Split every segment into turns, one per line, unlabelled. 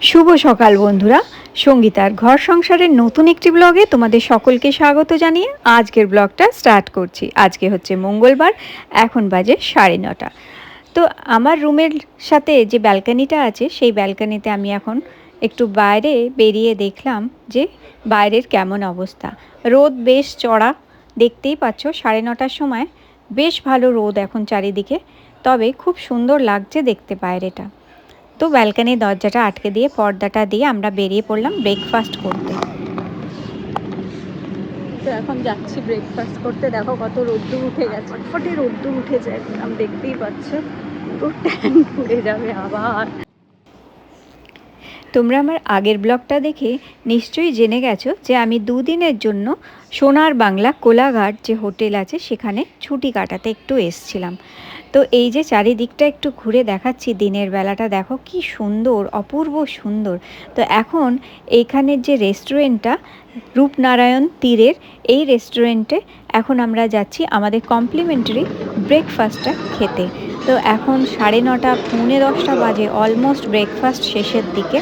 শুভ সকাল বন্ধুরা। সঙ্গীতার ঘর সংসারের নতুন একটি ব্লগে তোমাদের সকলকে স্বাগত জানিয়ে আজকের ব্লগটা স্টার্ট করছি। আজকে হচ্ছে মঙ্গলবার, এখন বাজে সাড়ে নটা। তো আমার রুমের সাথে যে ব্যালকানিটা আছে, সেই ব্যালকানিতে আমি এখন একটু বাইরে বেরিয়ে দেখলাম যে বাইরের কেমন অবস্থা। রোদ বেশ চড়া, দেখতেই পাচ্ছ সাড়ে নটার সময়। বেশ ভালো রোদ এখন চারিদিকে, তবে খুব সুন্দর লাগছে দেখতে বাইরেটা। তো ব্যালকানির দরজাটা আটকে দিয়ে, পর্দাটা দিয়ে আমরা বেরিয়ে পড়লাম ব্রেকফাস্ট করতে। তো এখন যাচ্ছি ব্রেকফাস্ট করতে। দেখো কত রোদ্দুর উঠে গেছে। ফটফটে রোদ্দুর উঠেছে, একদম দেখতেই পাচ্ছ। পুরো ট্যান উড়ে যাবে আবার। তোমরা আমার আগের ব্লগটা দেখে নিশ্চয়ই জেনে গেছো যে আমি দুদিনের জন্য সোনার বাংলা কোলাঘাট যে হোটেল আছে সেখানে ছুটি কাটাতে একটু এসছিলাম। তো এই যে চারিদিকটা একটু ঘুরে দেখাচ্ছি, দিনের বেলাটা দেখো কি সুন্দর, অপূর্ব সুন্দর। তো এখন এইখানের যে রেস্টুরেন্টটা, রূপনারায়ণ তীরের এই রেস্টুরেন্টে এখন আমরা যাচ্ছি আমাদের কমপ্লিমেন্টারি ব্রেকফাস্টটা খেতে। তো এখন সাড়ে নটা, পৌনে দশটা বাজে, অলমোস্ট ব্রেকফাস্ট শেষের দিকে।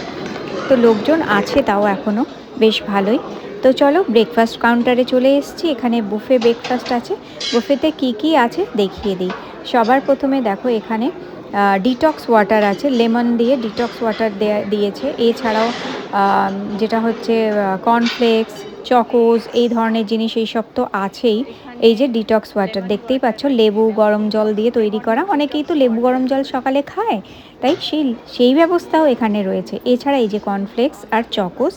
তো লোকজন আছে, তাও এখনও বেশ ভালোই। তো চলো ব্রেকফাস্ট কাউন্টারে চলে এসেছি। এখানে বুফে ব্রেকফাস্ট আছে। বুফেতে কি কি আছে দেখিয়ে দিই। সবার প্রথমে দেখো এখানে ডিটক্স ওয়াটার আছে লেমন দিয়ে ডিটক্স ওয়াটার দিয়েছে। এছাড়াও যেটা হচ্ছে কর্নফ্লেক্স চকোজ এই ধরনের জিনিস এই সব তো আছেই। এই যে ডিটক্স ওয়াটার দেখতেই পাচ্ছ, লেবু, গরম জল দিয়ে তৈরি করা। অনেকেই তো লেবু, গরম জল সকালে খায়, তাই সেই সেই ব্যবস্থাও এখানে রয়েছে। এছাড়া এই যে কর্নফ্লেক্স আর চকোস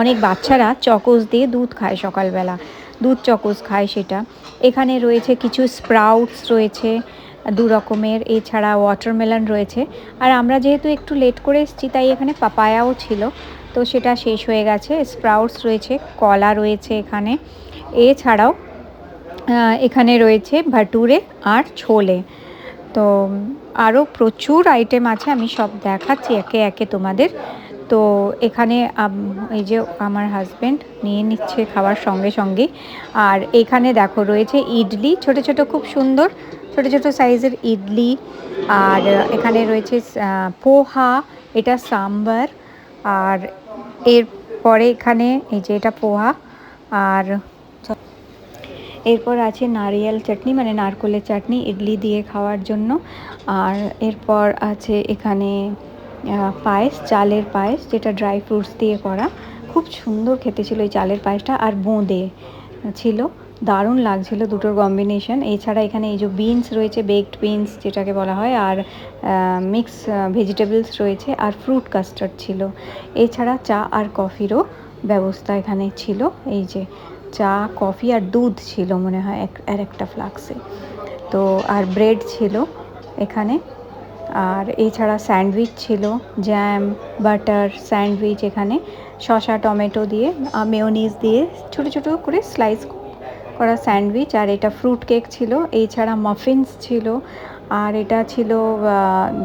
অনেক বাচ্চারা চকোস দিয়ে দুধ খায় সকালবেলা। দুধ চকোস খায় সেটা। এখানে রয়েছে কিছু স্প্রাউটস রয়েছে। দু রকমের, এছাড়া ওয়াটারমেলন রয়েছে। আর আমরা যেহেতু একটু লেট করে এসেছি, তাই এখানে পাপায়াও ছিল। তো সেটা শেষ হয়ে গেছে। স্প্রাউটস রয়েছে, কলা রয়েছে এখানে। এছাড়াও এখানে রয়েছে ভাটুরে আর ছোলে। তো আরও প্রচুর আইটেম আছে, আমি সব দেখাচ্ছি একে একে তোমাদের। তো, এখানে এই যে আমার হাজব্যান্ড নিয়ে নিচ্ছে খাওয়ার সঙ্গে সঙ্গে। আর এখানে দেখো, রয়েছে ইডলি, ছোট ছোট, খুব সুন্দর। ছোট ছোট সাইজের ইডলি, আর এখানে রয়েছে পোহা, এটা সাম্বার, আর এরপরে এখানে এই যে এটা পোহা, আর এরপর আছে নারিয়েল চাটনি মানে নারকোলের চাটনি, ইডলি দিয়ে খাওয়ার জন্য, আর এরপর আছে এখানে পায়েস, চালের পায়েস, যেটা ড্রাই ফ্রুটস দিয়ে করা। খুব সুন্দর খেতে ছিল এই চালের পায়েসটা, আর বোঁদে ছিল। দারুণ লাগছিল দুটোর কম্বিনেশন এছাড়া এখানে এই যে বিনস রয়েছে বেকড বিনস যেটাকে বলা হয়, আর মিক্স ভেজিটেবলস রয়েছে, আর ফ্রুট কাস্টার্ড ছিল। এছাড়া চা আর কফিরও ব্যবস্থা এখানে ছিল। এই যে চা কফি আর দুধ ছিল মনে হয় এক, আর একটা ফ্লাক্সে তো, আর ব্রেড ছিল এখানে। আর এছাড়া স্যান্ডউইচ ছিল জ্যাম বাটার স্যান্ডউইচ এখানে। শসা, টমেটো দিয়ে মেয়োনিজ দিয়ে ছোটো ছোটো করে স্লাইস করা স্যান্ডউইচ আর এটা ফ্রুট কেক ছিল, এছাড়া মাফিনস ছিল, আর এটা ছিল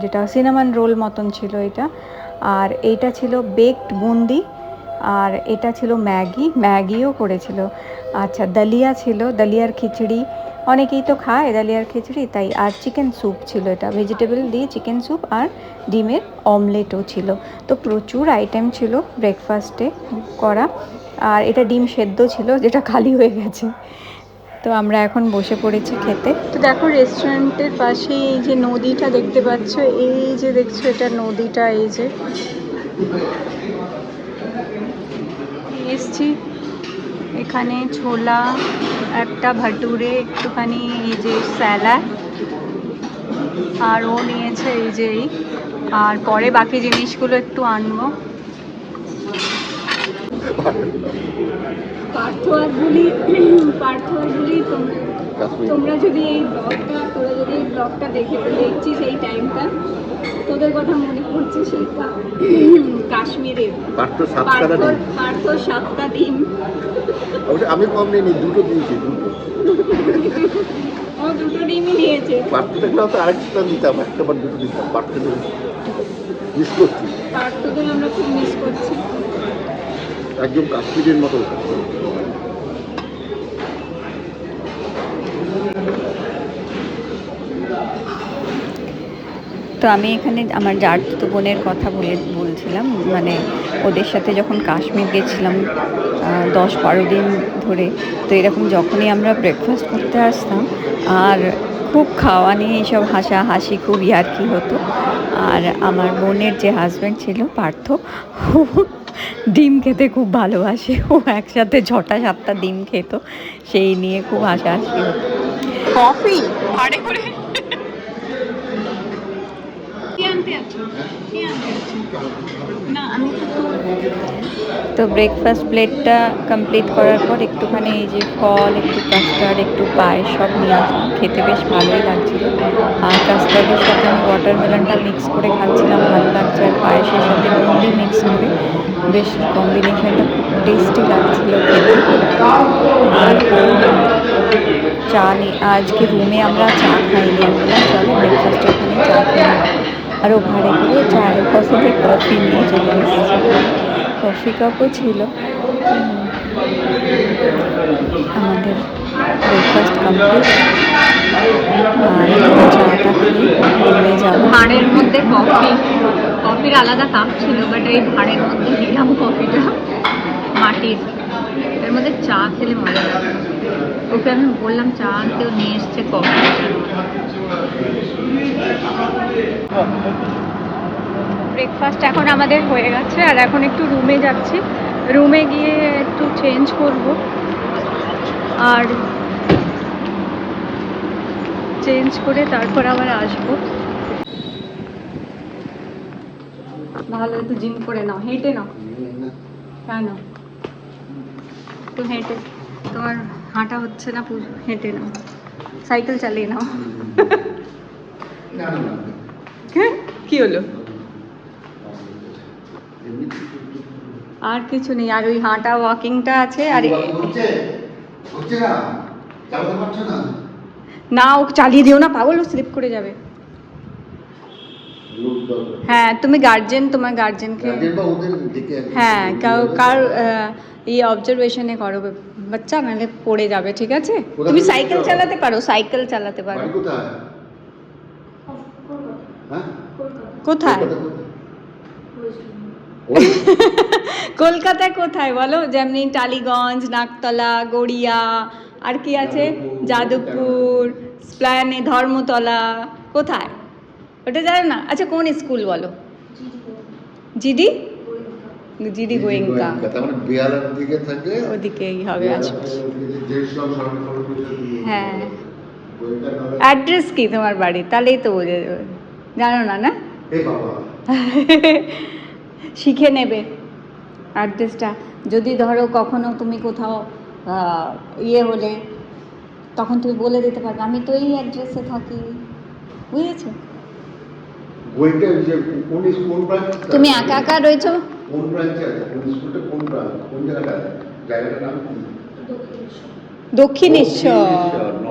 যেটা সিনামন রোল মতন ছিল এটা, আর এইটা ছিল বেকড বুন্দি, আর এটা ছিল ম্যাগি, ম্যাগিও করেছিল। আচ্ছা দালিয়া ছিল, দালিয়ার খিচড়ি, অনেকেই তো খায় দালিয়ার খিচড়ি, তাই আর চিকেন স্যুপ ছিল এটা ভেজিটেবল দিয়ে চিকেন স্যুপ আর ডিমের অমলেটও ছিল। তো প্রচুর আইটেম ছিল ব্রেকফাস্টে করা। আর এটা ডিম সেদ্ধ ছিল, যেটা খালি হয়ে গেছে। তো আমরা এখন বসে পড়েছি খেতে। তো দেখো রেস্টুরেন্টের পাশে এই যে নদীটা দেখতে পাচ্ছ, এই যে দেখছ এটা নদীটা, এই যে। এসছি। এখানে ছোলা, একটা ভাটুরে, একটুখানি এই যে স্যালাড। আর ও নিয়েছে এই যে আর পরে বাকি জিনিসগুলো একটু আনব। পার্থ আর বলি পার্থ আর বলি তোমরা যদি এই ব্লগটা তোরা যদি এই ব্লগটা দেখে দেখছিস এই টাইমটা তোদের কথা মনে পড়ছে সেই কাশ্মীরে
পার্থ সাতটা দিন।
পার্থ সাতটা দিন।
আমি কম নিইনি দুটো দিয়েছি দুটো।
ও দুটো ডিমই নিয়েছে
পার্থ থাকলে হয়তো আরেকটা দিতাম একটা বার দুটো দিতাম পার্থ মিস করছি।
পার্থদের আমরা খুব মিস করছি।
একদম কাশ্মীরের মতো।
তো আমি এখানে আমার জারতো বোনের কথা বলে বলছিলাম মানে ওদের সাথে যখন কাশ্মীর গেছিলাম দশ বারো দিন ধরে, তো এরকম যখনই আমরা ব্রেকফাস্ট করতে আসতাম, আর খুব খাওয়া নিয়ে এইসব হাসা হাসি খুব ইয়ার্কি হতো। আর আমার বোনের যে হাজব্যান্ড ছিল, পার্থ ডিম খেতে খুব ভালোবাসে। ও একসাথে ছটা সাতটা ডিম খেত। সেই নিয়ে খুব হাসাহাসি হতো।
কফি? করে কি আনতে আছো কি আনতে আছো না আমি তো
ব্রেকফাস্ট প্লেটটা কমপ্লিট করার পর একটুখানি এই যে ফল, একটু কাস্টার্ড একটু পায়েস সব নিয়ে আসলাম। খেতে বেশ ভালোই লাগছিল। আর কাস্টার্ডের সাথে আমি ওয়াটারমেলনটা মিক্স করে খাচ্ছিলাম, ভালো লাগছে। আর পায়েসের সাথে বুন্দি মিক্স করে বেশ কম্বিনেশনটা খুব টেস্টি লাগছিল আর চা নিয়ে আজকে রুমে আমরা চা খাইনি আমি বললাম চলো ব্রেকফাস্টে ওখানে চা খাই আর ও ভাড়ে করে চায়ের পাশে কফি নিয়ে চলে এসেছে। কফি কাপও ছিল। আমাদের ব্রেকফাস্ট কমপ্লিট
ভাঁড়ের মধ্যে কফি। কফির আলাদা কাপ ছিল বাট এই ভাঁড়ের মধ্যে নিলাম কফিটা। মাটির। এর মধ্যে চা খেলে মজা ওকে আমি বললাম, চা নিয়ে এসছে কফি।
ব্রেকফাস্ট এখন আমাদের হয়ে গেছে আর এখন একটু রুমে যাচ্ছি। রুমে গিয়ে একটু চেঞ্জ করব। আর চেঞ্জ করে তারপর আবার আসব। ভালো একটু জিম করে নাও। হেঁটে নাও। কেন একটু হেঁটে। তোমার হাঁটা হচ্ছে না হেঁটে নাও। সাইকেল চালিয়ে নাও। হ্যাঁ? কি হলো? আর কিছু নেই আর ওই হাঁটা ওয়াকিংটা আছে আর এ-
হচ্ছে? হচ্ছে না?
ও চালিয়ে দিও না পাগল ও স্লিপ করে যাবে। হ্যাঁ তুমি গার্জেন তোমার গার্জেনকে হ্যাঁ কার এই অবজারভেশনে করো বাচ্চা নাহলে পড়ে যাবে ঠিক আছে? তুমি সাইকেল চালাতে পারো। সাইকেল চালাতে পারো।
কোথায় হ্যাঁ
কোথায়
কলকাতা কোথায়?
কলকাতায় কোথায় বলো? যেমনি টালিগঞ্জ নাকতলা গড়িয়া আর কি আছে?
যাদবপুর,
স্প্ল্যানে ধর্মতলা কোথায়? ওটা জানো না? আচ্ছা কোন স্কুল বলো? GD GD Goenka.
মানে বেয়ালার দিকে থাকে
ওদিকেই হবে
করছে
হ্যাঁ। অ্যাড্রেস কি তোমার বাড়ি তাহলেই তো বোঝা যাবে। জানো না না? শিখে নেবে অ্যাড্রেসটা যদি ধরো কখনো তুমি কোথাও আহ, ইয়ে হলে তখন তুমি বলে দিতে পারবে আমি তো এই অ্যাড্রেসে থাকি। বুঝেছ? তুমি একা একা রয়েছো?
কোন ব্রাঞ্চে আছে? কোন স্কুলটা কোন ব্রাঞ্চ কোন জায়গাটা? জায়গাটার নাম কি?
দক্ষিণেশ্বর।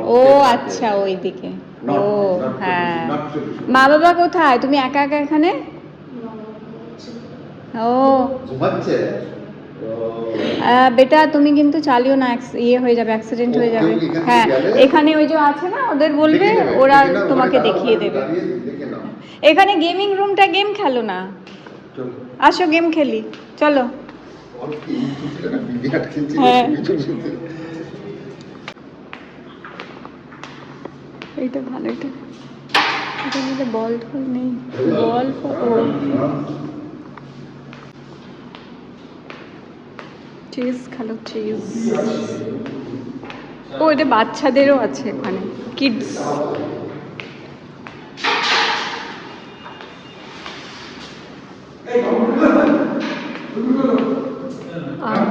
ও আচ্ছা ওইদিকে। ও হ্যাঁ। মা বাবা কোথায়? তুমি একা একা এখানে? ও।
ঘুমাচ্ছে
বেটা তুমি কিন্তু চালিও না ইয়ে হয়ে যাবে অ্যাক্সিডেন্ট হয়ে যাবে। হ্যাঁ এখানে ওই যে আছে না ওদের বলবে ওরা তোমাকে দেখিয়ে দেবে। এখানে গেমিং রুমটা গেম খেলো না? আসো গেম খেলি। চলো। হ্যাঁ। এইটা ভালো এটা মধ্যে বল টল নেই। বল চিজ খেলো চিজ ও, এটা বাচ্চাদেরও আছে এখানে কিডস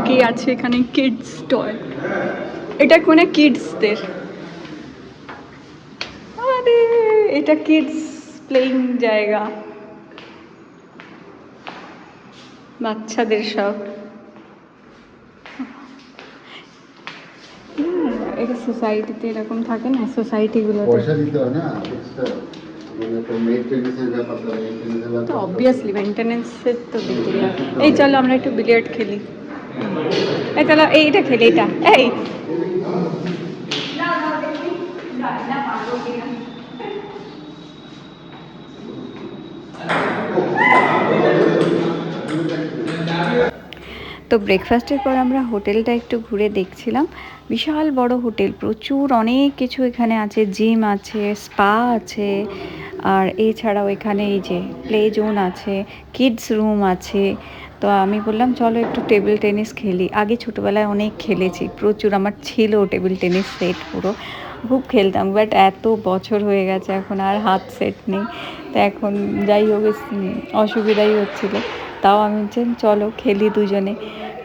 কি আছে এখানে? কিডস টয় এটা কোনে? কিডসদের আরে, এটা কিডস প্লেইং জায়গা। বাচ্চাদের সব। এটা সোসাইটিতে এরকম থাকে না সোসাইটিগুলোতে
পয়সা দিতে হয় না মানে তো
অবভিয়াসলি মেনটেনেন্সের তো দিতেই এই চলো আমরা একটু বিলিয়ার্ড খেলি। এই চলো এইটা খেলি এটা এই।
তো ব্রেকফাস্টের পর আমরা হোটেলটা একটু ঘুরে দেখছিলাম। বিশাল বড় হোটেল প্রচুর অনেক কিছু এখানে আছে জিম আছে স্পা আছে, আর এছাড়াও এখানে এই যে প্লে জোন আছে কিডস রুম আছে। তো আমি বললাম, চলো একটু টেবিল টেনিস খেলি। আগে ছোটোবেলায় অনেক খেলেছি, প্রচুর আমার ছিল টেবিল টেনিস সেট পুরো, খুব খেলতাম। বাট এত বছর হয়ে গেছে, এখন আর হাত সেট নেই। তো এখন যাই হোক, অসুবিধাই হচ্ছিল। তাও আমি বলছি চলো খেলি দুজনে।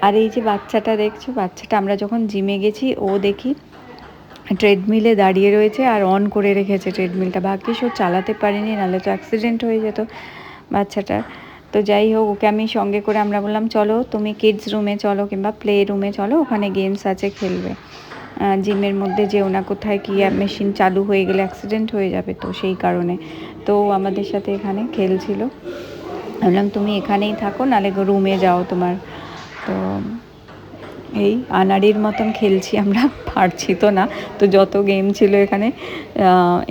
আর এই যে বাচ্চাটা দেখছ, বাচ্চাটা আমরা যখন জিমে গেছি, ও দেখি ট্রেডমিলে দাঁড়িয়ে রয়েছে আর অন করে রেখেছে ট্রেডমিলটা ভাগ্যিস ও চালাতে পারিনি, নাহলে তো অ্যাক্সিডেন্ট হয়ে যেত বাচ্চাটার। তো যাই হোক, ওকে আমি সঙ্গে করে আমরা বললাম, চলো, তুমি কিডস রুমে চলো কিংবা প্লে রুমে চলো, ওখানে গেমস আছে, খেলবে। জিমের মধ্যে যেও না কোথায়, কি মেশিন চালু হয়ে গেলে অ্যাক্সিডেন্ট হয়ে যাবে তো সেই কারণে। তো আমাদের সাথে এখানে খেলছিল। বললাম তুমি এখানেই থাকো নাহলে রুমে যাও তোমার। তো এই আনাড়ির মতন খেলছি আমরা, পারছি তো না। তো যত গেম ছিল এখানে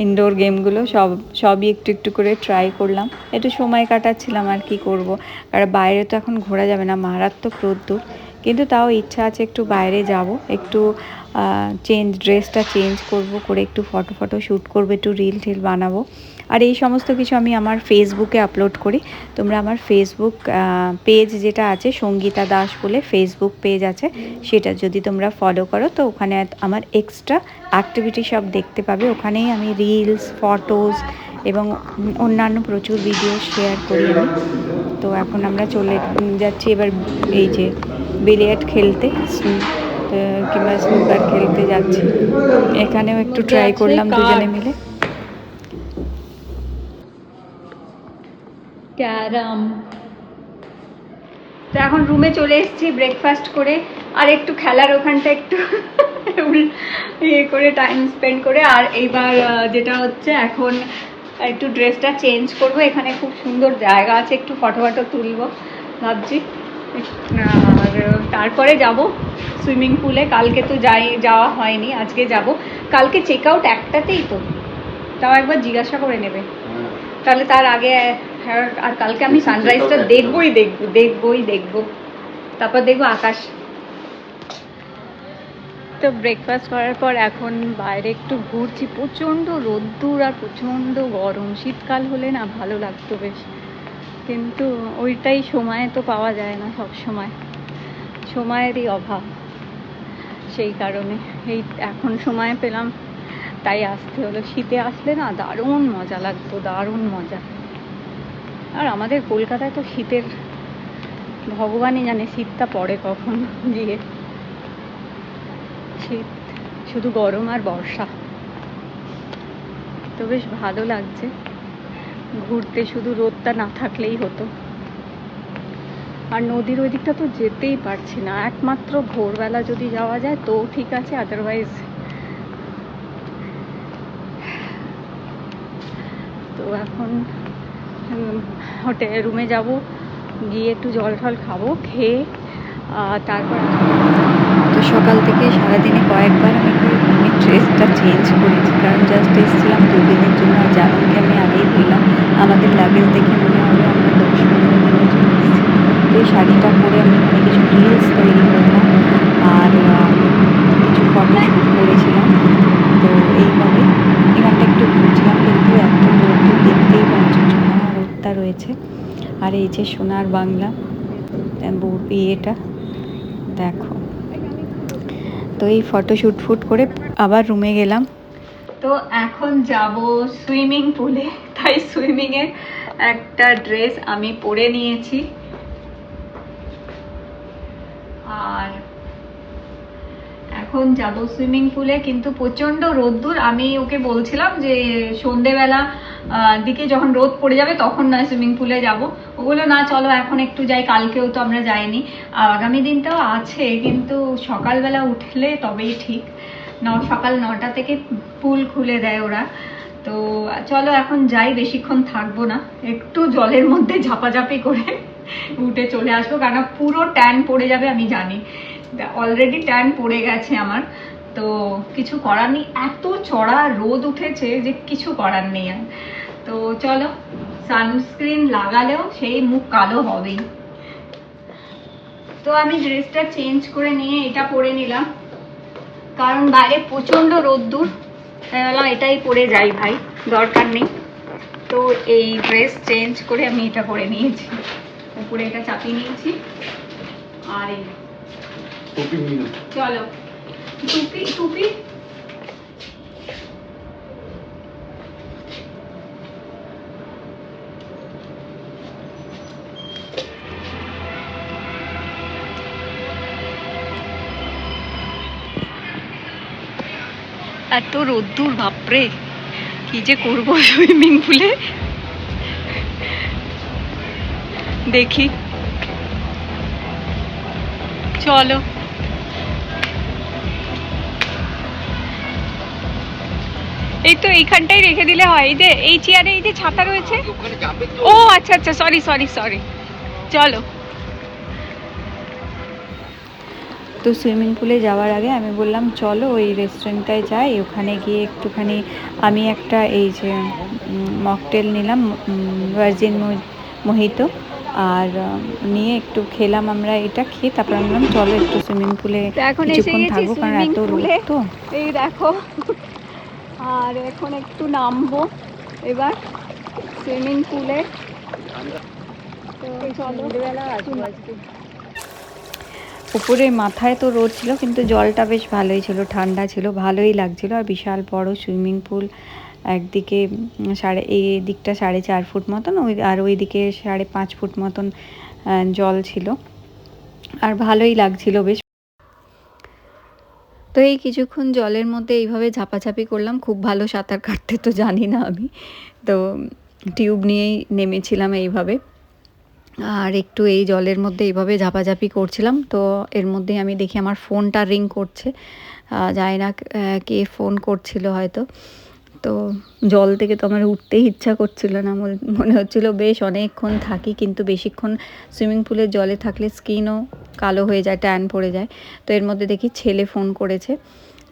ইনডোর গেমগুলো সব, সবই একটু একটু করে ট্রাই করলাম। একটু সময় কাটাচ্ছিলাম আর কি করব। কারণ বাইরে তো এখন ঘোরা যাবে না, মারাত্মক রোদ্দুর। কিন্তু তাও ইচ্ছা আছে একটু বাইরে যাব, একটু চেঞ্জ ড্রেসটা চেঞ্জ করব, করে একটু ফটো ফটো শ্যুট করব, একটু রিল টিল বানাবো। আর এই সমস্ত কিছু আমি আমার ফেসবুকে আপলোড করি। তোমরা আমার ফেসবুক পেজ যেটা আছে সঙ্গীতা দাস বলে ফেসবুক পেজ আছে সেটা যদি তোমরা ফলো করো তো ওখানে আমার এক্সট্রা অ্যাক্টিভিটি সব দেখতে পাবে। ওখানেই আমি রিলস ফটোজ এবং অন্যান্য প্রচুর ভিডিও শেয়ার করি আমি। তো এখন আমরা চলে যাচ্ছি এবার এই যে বিলিয়ার্ড খেলতে কিংবা স্নুকার খেলতে যাচ্ছি। এখানেও একটু ট্রাই করলাম দুজনে মিলে।
ক্যারাম।
তো এখন রুমে চলে এসেছি ব্রেকফাস্ট করে। আর একটু খেলার ওখানটা একটু ইয়ে করে টাইম স্পেন্ড করে। আর এইবার যেটা হচ্ছে এখন একটু ড্রেসটা চেঞ্জ করব। এখানে খুব সুন্দর জায়গা আছে একটু ফটো ফটো তুলবো ভাবছি। আর তারপরে যাব সুইমিং পুলে কালকে তো যাই যাওয়া হয়নি আজকে যাব। কালকে চেক আউট একটাতেই তো। তাও একবার জিজ্ঞাসা করে নেবে। তাহলে তার আগে হ্যাঁ, আর কালকে আমি সানরাইজটা দেখবই দেখব দেখবই দেখব। তারপর দেখব আকাশ। তো ব্রেকফাস্ট করার পর এখন বাইরে একটু ঘুরছি। প্রচণ্ড রোদ্দুর আর প্রচণ্ড গরম। শীতকাল হলে না ভালো লাগতো বেশ। কিন্তু ওইটাই সময় তো পাওয়া যায় না সব সময়। সময়েরই অভাব। সেই কারণে এই এখন সময় পেলাম। তাই আসতে হলো। শীতে আসলে না দারুণ মজা লাগতো দারুণ মজা। আর আমাদের কলকাতায় তো শীতের ভগবানই জানে শীতটা পড়ে কখন গিয়ে। শীত, শুধু গরম আর বর্ষা। তো বেশ ভালো লাগছে। ঘুরতে শুধু রোদটা না থাকলেই হতো। আর নদীর ওই দিকটা তো যেতেই পারছি না। একমাত্র ভোরবেলা যদি যাওয়া যায় তো ঠিক আছে আদারওয়াইজ তো এখন হোটেল রুমে যাব, গিয়ে একটু জল টল খাব, খেয়ে তারপর তো সকাল থেকে সারাদিনে কয়েকবার আমি আমি ড্রেসটা চেঞ্জ করেছি, কারণ জাস্ট এসেছিলাম দুদিনের জন্য, আর জানুনকে আমি আগেই বললাম আমাদের লাগেজ দেখে মনে হবে আমরা দশ পনেরো দিনের জন্য এসেছি। তো এই শাড়িটা পরে আমি এখানে কিছু রিলস তৈরি করলাম, আর কিছু ফটো শ্যুট করেছিলাম। তো এইভাবে এখানটা একটু ঘুরছিলাম, কিন্তু এত রোদটা রয়েছে। আর এই যে সোনার বাংলা ইয়েটা দেখো। তো এই ফটো শ্যুট ফুট করে আবার রুমে গেলাম। তো এখন যাব সুইমিং পুলে তাই সুইমিংয়ের একটা ড্রেস আমি পরে নিয়েছি। আর এখন যাব সুইমিং পুলে কিন্তু প্রচণ্ড রোদ্দুর। আমি ওকে বলছিলাম যে সন্ধেবেলা দিকে যখন রোদ পড়ে যাবে তখন নয় সুইমিং পুলে যাব। ওগুলো না, চলো, এখন একটু যাই, কালকেও তো আমরা যাইনি। আগামী দিনটাও আছে, কিন্তু সকালবেলা উঠলে তবেই ঠিক। ন, সকাল নটা থেকে পুল খুলে দেয় ওরা। তো চলো, এখন যাই, বেশিক্ষণ থাকব না। একটু জলের মধ্যে ঝাপাঝাপি করে উঠে চলে আসব কারণ পুরো ট্যান পড়ে যাবে, আমি জানি। অলরেডি ট্যান পড়ে গেছে আমার। তো কিছু করার নেই। এত চড়া রোদ উঠেছে যে কিছু করার নেই আর।
তো চলো সানস্ক্রিন লাগালেও সেই মুখ কালো হবেই। তো আমি ড্রেসটা চেঞ্জ করে নিয়ে এটা পরে নিলাম। কারণ বাইরে প্রচণ্ড রোদ্দুর। তাই বললাম এটাই পরে যাই ভাই দরকার নেই। তো এই ড্রেস চেঞ্জ করে আমি এটা করে নিয়েছি। উপরে এটা চাপিয়ে নিয়েছি। আর এই। চলো। টুপি টুপি? এত রোদ্দুর বাপরে! কি যে করব সুইমিং পুলে দেখি। চলো। এই তো এইখানটাই রেখে দিলে হয়। এই যে এই চেয়ারে এই যে ছাতা রয়েছে? ও আচ্ছা আচ্ছা সরি সরি সরি চলো।
তো সুইমিং পুলে যাওয়ার আগে আমি বললাম চলো ওই রেস্টুরেন্টটায় যাই ওখানে গিয়ে একটুখানি আমি একটা এই যে মকটেল নিলাম ভার্জিন মোহিত আর নিয়ে একটু খেলাম আমরা এটা খেয়ে তারপর আমি বললাম চলো একটু সুইমিং পুলে
এখন
কিছুক্ষণ থাকব কারণ এত রোদ তো।
এই দেখো আর এখন একটু নামবো এবার সুইমিং পুলে তো চলো
উপরে মাথায় তো রোদ ছিল, কিন্তু জলটা বেশ ভালোই ছিল, ঠান্ডা ছিল, ভালোই লাগছিল। আর বিশাল বড় সুইমিং পুল একদিকে সাড়ে, এই দিকটা সাড়ে চার ফুট মতন, ওই, আর ওই দিকে সাড়ে পাঁচ ফুট মতন জল ছিল। আর ভালোই লাগছিল বেশ। তো এই কিছুক্ষণ জলের মধ্যে এইভাবে ঝাপাঝাপি করলাম, খুব ভালো সাঁতার কাটতে তো জানি না আমি। তো, টিউব নিয়েই নেমেছিলাম এইভাবে। আর একটু এই জলের মধ্যে এইভাবে ঝাপাঝাপি করছিলাম তো এর মধ্যে আমি দেখি আমার ফোনটা রিং করছে। জানি না কে ফোন করছিল হয়তো। তো জল থেকে তো আমার উঠতেই ইচ্ছা করছিল না মনে- মনে হচ্ছিল বেশ অনেকক্ষণ থাকি কিন্তু বেশিক্ষণ সুইমিং পুলের জলে থাকলে স্কিনও কালো হয়ে যায় ট্যান পড়ে যায়। তো এর মধ্যে দেখি ছেলে ফোন করেছে।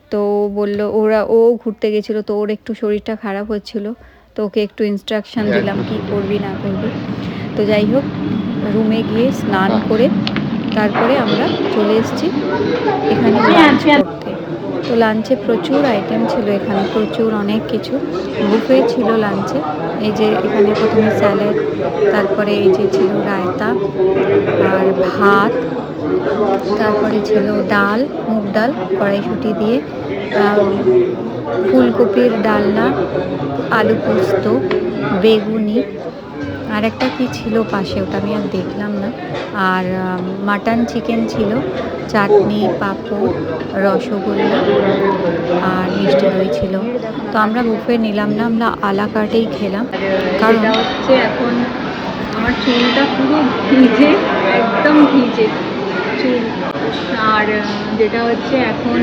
তো বলল ওরা ও ঘুরতে গেছিল তো ওর একটু শরীরটা খারাপ হচ্ছিল তো ওকে একটু ইনস্ট্রাকশন দিলাম কি করবি না করবি? তো যাই হোক রুমে গিয়ে স্নান করে তারপরে আমরা চলে এসেছি এখানে লাঞ্চ করতে। তো লাঞ্চে প্রচুর আইটেম ছিল এখানে, প্রচুর অনেক কিছু। বুফে ছিল লাঞ্চে এই যে এখানে প্রথমে স্যালাড তারপরে এই যে ছিল রায়তা আর ভাত, তারপরে ছিল ডাল, মুগ ডাল কড়াইশুঁটি দিয়ে ফুলকপির ডালনা, আলু পোস্ত, বেগুনি আর একটা কি ছিল পাশে, ওটা আমি আর দেখলাম না। আর মাটন চিকেন ছিল, চাটনি, পাঁপড়, রসগোল্লা আর মিষ্টি দই ছিল। তো আমরা বুফে নিলাম না, আমরা আলা কার্টেই খেলাম। কারণ
হচ্ছে এখন আমার চুলটা পুরো ভিজে, একদম ভিজে। চুল আর যেটা হচ্ছে এখন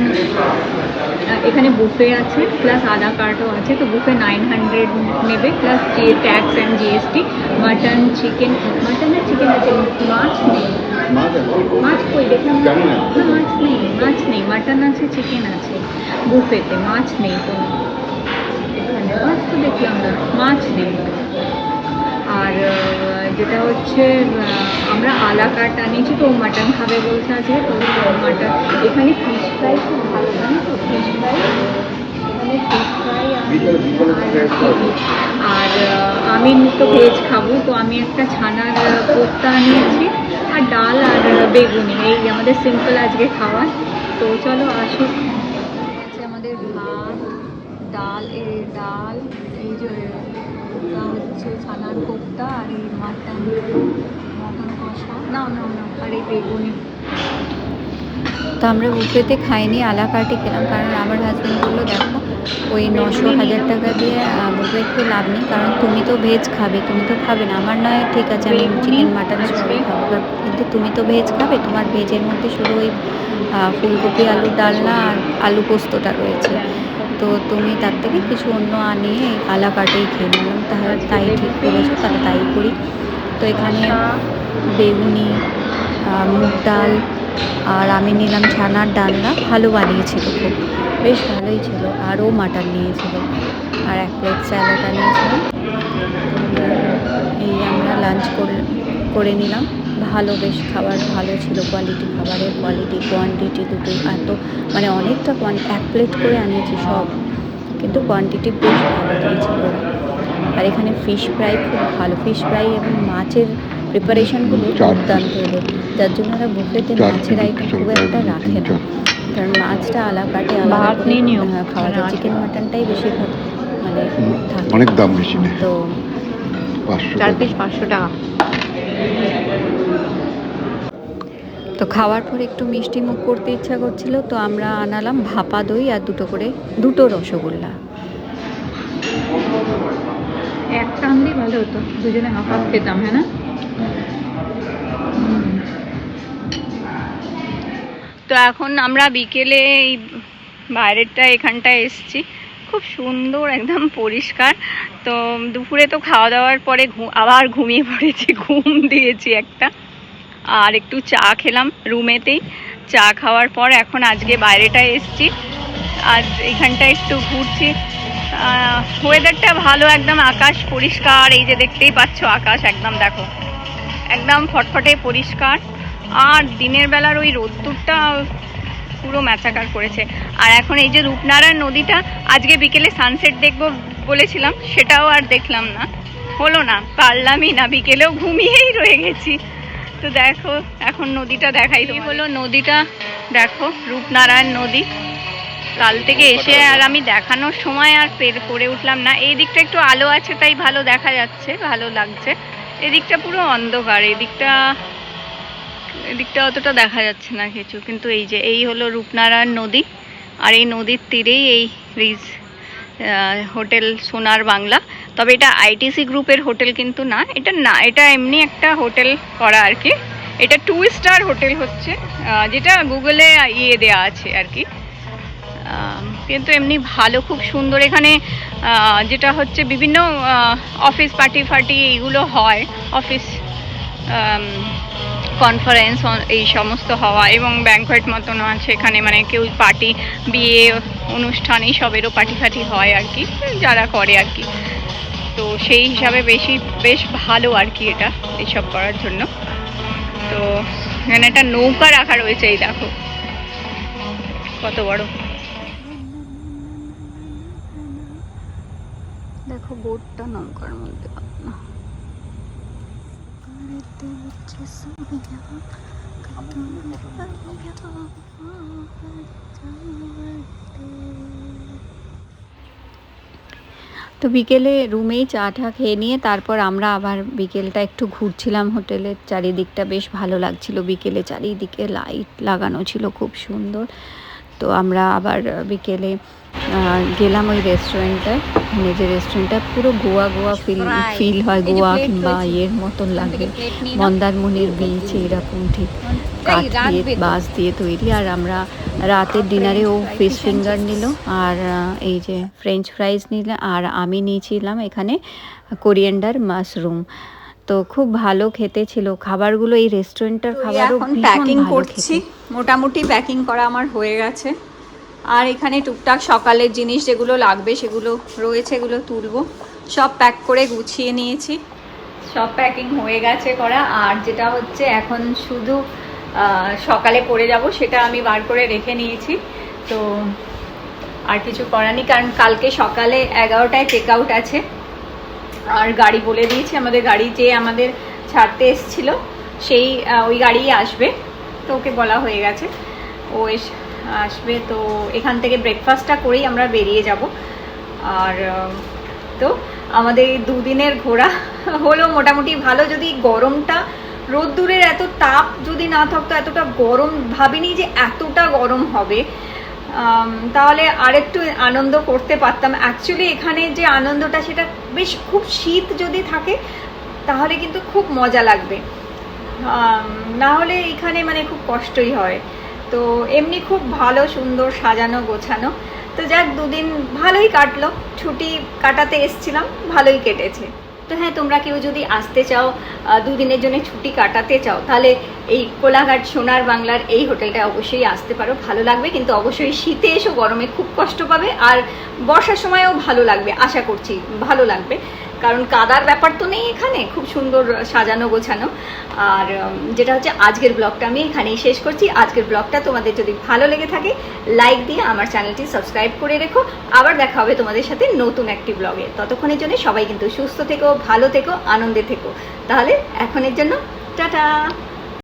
এখানে বুফে আছে প্লাস আধা কার্টও আছে তো বুফে নাইন হান্ড্রেড নেবে প্লাস যে tax and GST mutton chicken mutton R chicken আছে মাছ নেই।
মাছ
কই? দেখলাম না।
না।
না, মাছ নেই মাছ নেই মাটন আছে চিকেন আছে বুফেতে মাছ নেই কোনো এখানে মাছ তো দেখলাম না মাছ নেই। আর যেটা হচ্ছে আমরা আলা কাট আনিয়েছি তো মাটন খাবে বলছে আছে তো মাটন এখানে ফিশ ফ্রাই খুব ভালো জানো তো? ফিশ ফ্রাই এখানে ফিশ ফ্রাই আর আমি তো ভেজ খাব তো আমি একটা ছানার কোপ্তা আনিয়েছি আর ডাল আর বেগুনি। এই আমাদের সিম্পল আজকে খাওয়া তো চলো আসুক আছে আমাদের ভাত ডাল এই ডাল এই যে ওটা হচ্ছে কোপ্তা আর এই মাটন মটন কষা। না না না আর এই বেগুনি।
তো আমরা বুফেতে খাইনি আলা কার্টে খেলাম কারণ আমার হাজব্যান্ড বলল দেখো ওই নশো হাজার টাকা দিয়ে বুফে খেয়ে লাভ নেই কারণ তুমি তো ভেজ খাবে তুমি তো খাবে না। আমার নয় ঠিক আছে আমি চিকেন মাটন সবই খাব। কিন্তু তুমি তো ভেজ খাবে তোমার ভেজের মধ্যে শুধু ওই ফুলকপি আলু ডালনা আর আলু পোস্তটা রয়েছে। তো তুমি তার থেকে কিছু অন্য আনিয়ে আলা কার্টেই খেয়ে নিলাম তাহলে তাই ঠিক করেছ তাহলে তাই করি। তো এখানে বেগুনি মুগ ডাল আর আমি নিলাম ছানার ডালনা। ভালো বানিয়েছিল খুব। বেশ ভালোই ছিল। আরও মাটন নিয়েছিল। আর এক প্লেট স্যালাড আনিয়েছিলাম এই আমরা লাঞ্চ করে করে নিলাম। ভালো বেশ খাবার ভালো ছিল কোয়ালিটি খাবারের কোয়ালিটি কোয়ান্টিটি দুটো এত মানে অনেকটা কোয়ান এক প্লেট করে আনিয়েছি সব কিন্তু কোয়ান্টিটি বেশ ভালো দিয়েছিল ওরা। আর এখানে ফিশ ফ্রাই খুব ভালো ফিশ ফ্রাই এবং মাছের প্রিপারেশনগুলো দুর্দান্ত এদের। যার জন্য ওরা বুফেতে মাছের আইটেম খুব একটা রাখে না। কারণ মাছটা আলা কাটে আলাদা। হ্যাঁ, খাওয়া যায়।
মানে
চিকেন মাটনটাই বেশিরভাগ মানে থাকে।
অনেক দাম বেশি
তো
পাঁচশো
চার পিস পাঁচশো টাকা।
তো খাওয়ার পর একটু মিষ্টি মুখ করতে ইচ্ছা করছিল, তো আমরা আনালাম ভাপা দই আর দুটো করে দুটো রসগোল্লা।
একটা আনলেই ভালো হতো, দুজনে হাফ খেতাম হ্যাঁ না? তো এখন আমরা বিকেলে এই বাইরেরটা, এখানটায় এসছি। খুব সুন্দর, একদম পরিষ্কার। তো দুপুরে তো খাওয়া দাওয়ার পরে আবার ঘুমিয়ে পড়েছি, ঘুম দিয়েছি একটা। আর একটু চা খেলাম রুমেতেই। চা খাওয়ার পর এখন আজকে বাইরেটায় এসছি। আর এখানটা একটু ঘুরছি। ওয়েদারটা ভালো, একদম আকাশ পরিষ্কার। এই যে দেখতেই পাচ্ছ আকাশ, একদম দেখো। একদম ফটফটে পরিষ্কার। আর দিনের বেলার ওই রোদ্দুরটা পুরো ম্যাচাকার করেছে। আর এখন এই যে রূপনারায়ণ নদীটা, আজকে বিকেলে সানসেট দেখব বলেছিলাম, সেটাও আর দেখলাম না। হলো না, পারলামই না। বিকেলেও ঘুমিয়েই রয়ে গেছি। তো দেখো এখন নদীটা দেখাই এই হলো নদীটা দেখো রূপনারায়ণ নদী। কাল থেকে এসে আর আমি দেখানোর সময় আর পের করে উঠলাম না। এই দিকটা একটু আলো আছে তাই ভালো দেখা যাচ্ছে ভালো লাগছে। এদিকটা পুরো অন্ধকার এদিকটা এদিকটা অতটা দেখা যাচ্ছে না কিছু। কিন্তু এই যে এই হলো রূপনারায়ণ নদী আর এই নদীর তীরেই এই রিজ হোটেল সোনার বাংলা। তবে এটা আইটিসি গ্রুপের হোটেল কিন্তু না, এটা না, এটা এমনি একটা হোটেল করা আর কি। এটা টু স্টার হোটেল হচ্ছে যেটা গুগলে ইয়ে দেওয়া আছে আর কি। কিন্তু এমনি ভালো, খুব সুন্দর। এখানে যেটা হচ্ছে বিভিন্ন অফিস পার্টি ফার্টি এইগুলো হয় অফিস কনফারেন্স এই সমস্ত হওয়া এবং ব্যাংকোয়েট মতনও আছে এখানে। মানে কেউ পার্টি বিয়ে, অনুষ্ঠান, এই সবেরও পার্টি ফার্টি হয় আর কি, যারা করে আর কি। তো সেই হিসাবে বেশি বেশ ভালো আর কি এটা এইসব করার জন্য। তো এখানে একটা নৌকা রাখা রয়েছে এই দেখো। কত বড়।
দেখো বোটটা নৌকার মধ্যে তো বিকেলে রুমেই চা টা খেয়ে নিয়ে তারপর আমরা আবার বিকেলটা একটু ঘুরছিলাম হোটেলের চারিদিকটা বেশ ভালো লাগছিল। বিকেলে চারিদিকে লাইট লাগানো ছিল খুব সুন্দর। তো আমরা আবার বিকেলে গেলাম ওই রেস্টুরেন্টটায় মানে যে রেস্টুরেন্টটা পুরো গোয়া গোয়া ফিল ফিল হয় গোয়া কিংবা ইয়ের মতন লাগে। মন্দারমণির বিচ এইরকম ঠিক। কাঠ দিয়ে। বাঁশ দিয়ে তৈরি। আর আমরা রাতের ডিনারে ও ফিশ ফিঙ্গার নিল। আর এই যে ফ্রেঞ্চ ফ্রাইজ নিলাম আর আমি নিয়েছিলাম এখানে কোরিয়েন্ডার মাশরুম। তো খুব ভালো খেতে ছিল। খাবারগুলো এই রেস্টুরেন্টের খাবারও
এখন প্যাকিং করছি। মোটামুটি প্যাকিং করা আমার হয়ে গেছে। আর এখানে টুকটাক সকালের জিনিস যেগুলো লাগবে সেগুলো রয়েছে এগুলো তুলবো। সব প্যাক করে গুছিয়ে নিয়েছি। সব প্যাকিং হয়ে গেছে করা। আর যেটা হচ্ছে এখন শুধু সকালে পরে যাব সেটা আমি বার করে রেখে নিয়েছি। তো আর কিছু করার নেই কারণ কালকে সকালে এগারোটায় চেক আউট আছে। আর গাড়ি বলে দিয়েছি, আমাদের গাড়ি যে আমাদের ছাড়তে এসছিল, সেই ওই গাড়িই আসবে। তো ওকে বলা হয়ে গেছে। ও এস, আসবে, তো এখান থেকে ব্রেকফাস্টটা করেই আমরা বেরিয়ে যাব। আর তো আমাদের দুদিনের ঘোরা হলো মোটামুটি ভালো। যদি গরমটা, রোদ্দুরের এত তাপ যদি না থাকতো, এতটা গরম ভাবিনি যে এতটা গরম হবে। তাহলে আরেকটু আনন্দ করতে পারতাম। অ্যাকচুয়ালি এখানে যে আনন্দটা, সেটা বেশ খুব শীত যদি থাকে, তাহলে কিন্তু খুব মজা লাগবে। না হলে এখানে মানে খুব কষ্টই হয়। তো এমনি খুব ভালো, সুন্দর সাজানো, গোছানো। তো যাক, দুদিন ভালোই কাটলো। ছুটি কাটাতে এসছিলাম, ভালোই কেটেছে। তো হ্যাঁ তোমরা কেউ যদি আসতে চাও দুদিনের জন্য ছুটি কাটাতে চাও, তাহলে এই কোলাঘাট সোনার বাংলার এই হোটেলটা অবশ্যই আসতে পারো, ভালো লাগবে, কিন্তু অবশ্যই শীতে এসো, গরমে খুব কষ্ট পাবে, আর বর্ষার সময়ও ভালো লাগবে, আশা করছি ভালো লাগবে। কারণ কাদার ব্যাপার তো নেই এখানে, খুব সুন্দর সাজানো গোছানো। আর যেটা হচ্ছে আজকের ব্লগটা আমি এখানেই শেষ করছি। আজকের ব্লগটা তোমাদের যদি ভালো লেগে থাকে লাইক দিয়ে আমার চ্যানেলটি সাবস্ক্রাইব করে রেখো। আবার দেখা হবে তোমাদের সাথে নতুন একটি ব্লগে। ততক্ষণের জন্য সবাই কিন্তু সুস্থ থেকো, ভালো থেকো, আনন্দে থেকো। তাহলে এখনের জন্য, টাটা!